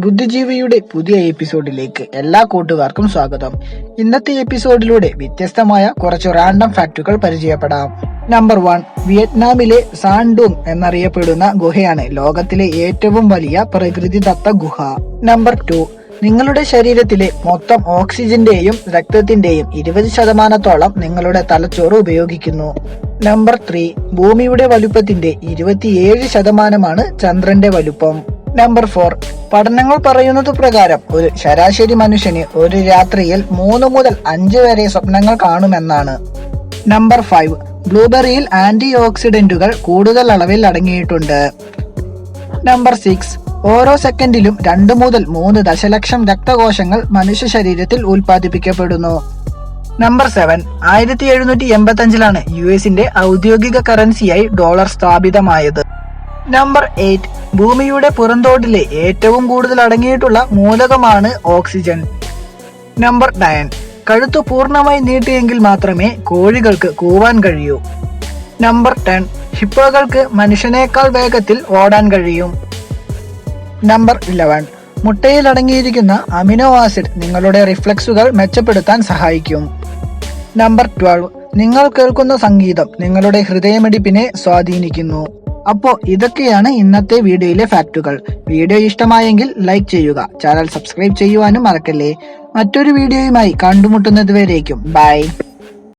ബുദ്ധിജീവിയുടെ പുതിയ എപ്പിസോഡിലേക്ക് എല്ലാ കൂട്ടുകാർക്കും സ്വാഗതം. ഇന്നത്തെ എപ്പിസോഡിലൂടെ വ്യത്യസ്തമായ കുറച്ച് റാൻഡം ഫാക്റ്റുകൾ പരിചയപ്പെടാം. നമ്പർ വൺ വിയറ്റ്നാമിലെ സാൻഡൂങ് എന്നറിയപ്പെടുന്ന ഗുഹയാണ് ലോകത്തിലെ ഏറ്റവും വലിയ പ്രകൃതിദത്ത ഗുഹ. നമ്പർ ടു നിങ്ങളുടെ ശരീരത്തിലെ മൊത്തം ഓക്സിജന്റെയും രക്തത്തിന്റെയും ഇരുപത് ശതമാനത്തോളം നിങ്ങളുടെ തലച്ചോറ് ഉപയോഗിക്കുന്നു. നമ്പർ ത്രീ ഭൂമിയുടെ വലുപ്പത്തിന്റെ ഇരുപത്തിയേഴ് ശതമാനമാണ് ചന്ദ്രന്റെ വലുപ്പം. നമ്പർ ഫോർ പഠനങ്ങൾ പറയുന്നത് പ്രകാരം ഒരു ശരാശരി മനുഷ്യന് ഒരു രാത്രിയിൽ മൂന്ന് മുതൽ അഞ്ച് വരെ സ്വപ്നങ്ങൾ കാണുമെന്നാണ്. നമ്പർ ഫൈവ് ബ്ലൂബെറിയിൽ ആന്റി ഓക്സിഡന്റുകൾ കൂടുതൽ അളവിൽ അടങ്ങിയിട്ടുണ്ട്. നമ്പർ സിക്സ് ഓരോ സെക്കൻഡിലും രണ്ട് മുതൽ മൂന്ന് ദശലക്ഷം രക്തകോശങ്ങൾ മനുഷ്യ ശരീരത്തിൽ ഉൽപ്പാദിപ്പിക്കപ്പെടുന്നു. നമ്പർ സെവൻ ആയിരത്തി എഴുന്നൂറ്റി എൺപത്തി അഞ്ചിലാണ് യു എസിന്റെ ഔദ്യോഗിക കറൻസിയായി ഡോളർ സ്ഥാപിതമായത്. നമ്പർ എയ്റ്റ് ഭൂമിയുടെ പുറന്തോടിലെ ഏറ്റവും കൂടുതൽ അടങ്ങിയിട്ടുള്ള മൂലകമാണ് ഓക്സിജൻ. Number nine. കഴുത്തു പൂർണമായി നീട്ടിയെങ്കിൽ മാത്രമേ കോഴികൾക്ക് കൂവാൻ കഴിയൂ. Number ten. ഹിപ്പോകൾക്ക് മനുഷ്യനേക്കാൾ വേഗത്തിൽ ഓടാൻ കഴിയും. Number eleven. മുട്ടയിൽ അടങ്ങിയിരിക്കുന്ന അമിനോ ആസിഡ് നിങ്ങളുടെ റിഫ്ലക്സുകൾ മെച്ചപ്പെടുത്താൻ സഹായിക്കും. Number twelve. നിങ്ങൾ കേൾക്കുന്ന സംഗീതം നിങ്ങളുടെ ഹൃദയമിടിപ്പിനെ സ്വാധീനിക്കുന്നു. അപ്പോ ഇതൊക്കെയാണ് ഇന്നത്തെ വീഡിയോയിലെ ഫാക്റ്റുകൾ. വീഡിയോ ഇഷ്ടമായെങ്കിൽ ലൈക്ക് ചെയ്യുക ചാനൽ സബ്സ്ക്രൈബ് ചെയ്യുവാനും മറക്കല്ലേ. മറ്റൊരു വീഡിയോയുമായി കണ്ടുമുട്ടുന്നത് വരേക്കും. ബൈ.